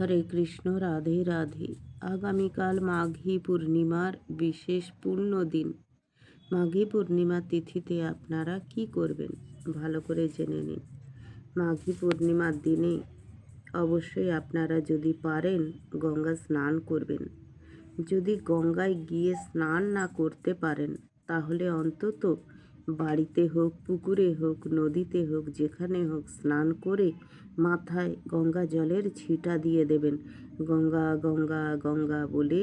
হরে কৃষ্ণ, রাধে রাধে। আগামীকাল মাঘী পূর্ণিমার বিশেষ পূর্ণ দিন মাঘী পূর্ণিমা তিথিতে আপনারা কি করবেন? ভালো করে জেনে নিন। মাঘী পূর্ণিমার দিনে অবশ্যই আপনারা যদি পারেন গঙ্গা স্নান করবেন। যদি গঙ্গায় গিয়ে স্নান না করতে পারেন, তাহলে অন্তত বাড়িতে হোক, পুকুরে হোক, নদীতে হোক, যেখানে হোক স্নান করে মাথায় গঙ্গা জলের ছিটা দিয়ে দেবেন। গঙ্গা গঙ্গা গঙ্গা বলে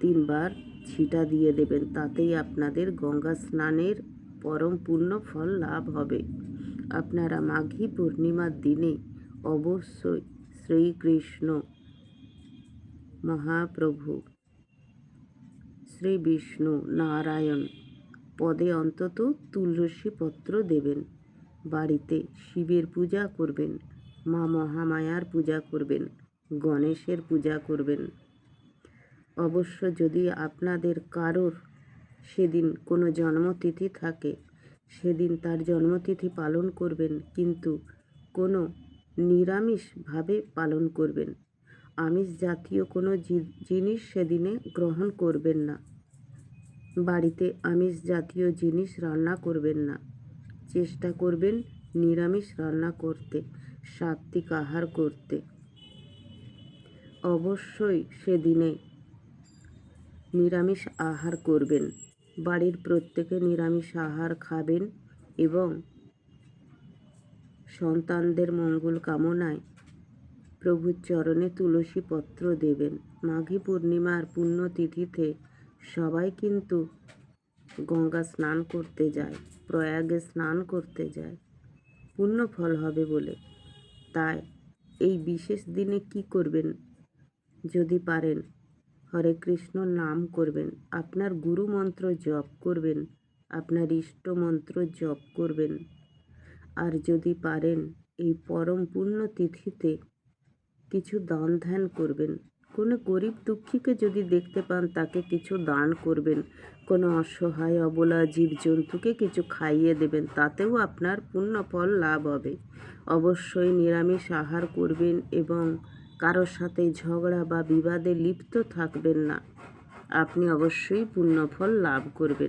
তিনবার ছিটা দিয়ে দেবেন। তাতেই আপনাদের গঙ্গা স্নানের পরম পূর্ণ ফল লাভ হবে। আপনারা মাঘী পূর্ণিমার দিনে অবশ্যই শ্রীকৃষ্ণ মহাপ্রভু শ্রী বিষ্ণু নারায়ণ পদে অন্তত তুলসী পত্র দেবেন। বাড়িতে শিবের পূজা করবেন, মা মহামায়ার পূজা করবেন, গণেশের পূজা করবেন। অবশ্য যদি আপনাদের কারোর সেদিন কোনো জন্মতিথি থাকে, সেদিন তার জন্মতিথি পালন করবেন, কিন্তু কোনো নিরামিষভাবে পালন করবেন। আমিষ জাতীয় কোনো জিনিস সেদিনে গ্রহণ করবেন না। বাড়িতে আমিষ জাতীয় জিনিস রান্না করবেন না। চেষ্টা করবেন নিরামিষ রান্না করতে সাত্বিক আহার করতে। অবশ্যই সেদিনে নিরামিষ আহার করবেন। বাড়ির প্রত্যেকে নিরামিষ আহার খাবেন এবং সন্তানদের মঙ্গল কামনায় প্রভুর চরণে তুলসী পত্র দেবেন। মাঘী পূর্ণিমার পুণ্যতিথিতে সবাই কিন্তু গঙ্গা স্নান করতে যায়, প্রয়াগে স্নান করতে যায়। পুণ্য ফল হবে বলে। তাই এই বিশেষ দিনে কি করবেন যদি পারেন? হরে কৃষ্ণ নাম করবেন। আপনার গুরু মন্ত্র জপ করবেন। আপনার ইষ্ট মন্ত্র জপ করবেন। আর যদি পারেন, এই পরম পুণ্য তিথিতে কিছু দান ধ্যান করবেন। কোনো গরিব দুঃখীকে যদি দেখতে পান, তাকে কিছু দান করবেন। কোনো অসহায়, অবলা জীবজন্তুকে কিছু খাইয়ে দেবেন, তাতেও আপনার পূর্ণ ফল লাভ হবে। অবশ্যই নিরামিষ আহার করবেন এবং কারোর সাথে ঝগড়া বা বিবাদে লিপ্ত থাকবেন না। আপনি অবশ্যই পুণ্যফল লাভ করবেন।